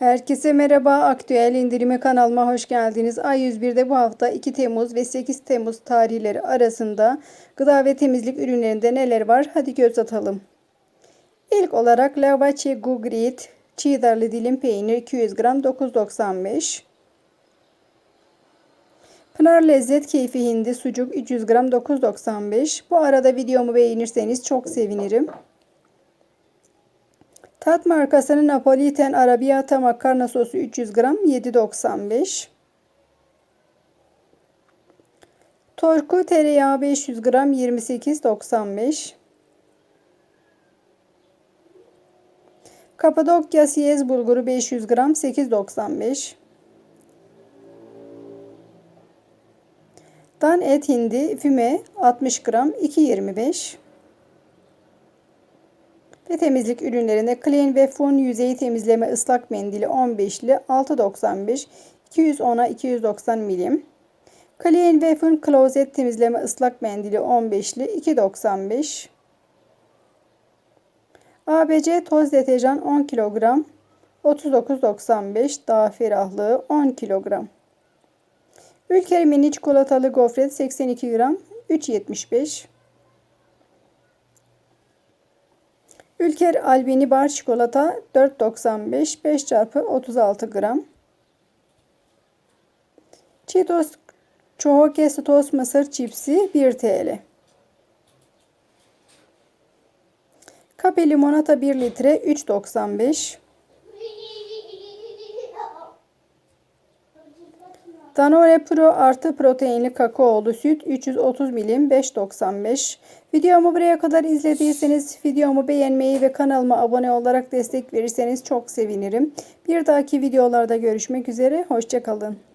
Herkese merhaba. Aktüel indirimi kanalıma hoş geldiniz. A101'de bu hafta 2 Temmuz ve 8 Temmuz tarihleri arasında gıda ve temizlik ürünlerinde neler var? Hadi göz atalım. İlk olarak Lavache Gugrit çiğdarlı dilim peynir 200 gram 9.95. Pınar Lezzet Keyfi Hindi sucuk 300 gram 9.95. Bu arada videomu beğenirseniz çok sevinirim. Tat markasının Napoliten Arrabbiata makarna sosu 300 gram 7.95. Torku tereyağı 500 gram 28.95. Kapadokya siyez bulguru 500 gram 8.95. Dan et hindi füme 60 gram 2.25. Ve temizlik ürünlerinde Clean ve Fun yüzey temizleme ıslak mendili 15'li 6.95 210'a 290 milim. Clean ve Fun klozet temizleme ıslak mendili 15'li 2.95 ABC toz deterjan 10 kilogram 39.95 daha ferahlığı 10 kilogram. Ülker mini çikolatalı gofret 82 gram 3.75 Ülker Albini bar çikolata 4.95 5 çarpı 36 gram. Cheetos çoğu kesi toz mısır çipsi 1 TL. Kape limonata 1 litre 3.95. Danone Pro artı proteinli kakaolu süt 330 milim 5.95. Videomu buraya kadar izlediyseniz videomu beğenmeyi ve kanalıma abone olarak destek verirseniz çok sevinirim. Bir dahaki videolarda görüşmek üzere. Hoşçakalın.